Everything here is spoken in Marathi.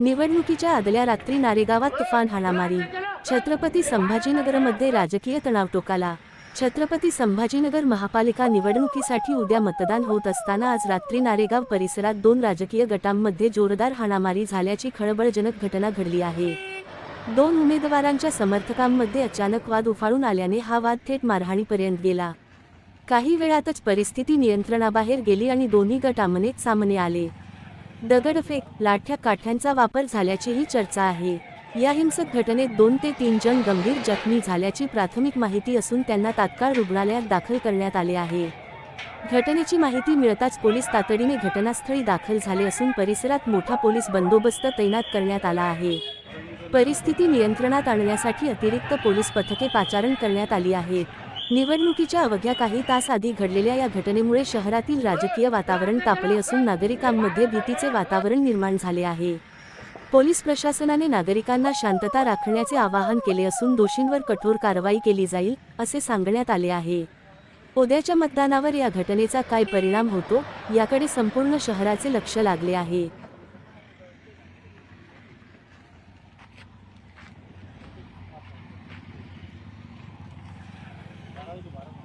निवडणुकीच्या आदल्या रात्री नारेगावात तुफान हाणामारी. छत्रपती संभाजीनगरमध्ये राजकीय तणाव टोकाला. छत्रपती संभाजीनगर महापालिका निवडणुकीसाठी उद्या मतदान होत असताना आज रात्री नारेगाव परिसरात दोन राजकीय गटांमध्ये जोरदार हाणामारी झाल्याची खळबळजनक घटना घडली आहे. दोन उमेदवारांच्या समर्थकांमध्ये अचानक वाद उफाळून आल्याने हा वाद थेट मारहाणीपर्यंत गेला. काही वेळातच परिस्थिती नियंत्रणाबाहेर गेली आणि दोन्ही गट आमनेच सामने आले. दगडफेक लाठ्या काठ्यांचा वापर झाल्याचीही चर्चा आहे. या हिंसक घटनेत दोन ते तीन जण गंभीर जखमी झाल्याची प्राथमिक माहिती असून त्यांना तात्काळ रुग्णालयात दाखल करण्यात आले आहे. घटनेची माहिती मिळताच पोलीस तातडीने घटनास्थळी दाखल झाले असून परिसरात मोठा पोलीस बंदोबस्त तैनात करण्यात आला आहे. परिस्थिती नियंत्रणात आणण्यासाठी अतिरिक्त पोलीस पथके पाचारण करण्यात आली आहेत. निवडणुकीच्या अवघ्या काही तास आधी घडलेल्या या घटनेमुळे शहरातील राजकीय वातावरण तापले असून नागरिकांमध्ये भीतीचे वातावरण निर्माण झाले आहे. पोलीस प्रशासनाने नागरिकांना शांतता राखण्याचे आवाहन केले असून दोषींवर कठोर कारवाई केली जाईल असे सांगण्यात आले आहे. उद्याच्या मतदानावर या घटनेचा काय परिणाम होतो याकडे संपूर्ण शहराचे लक्ष लागले आहे. ना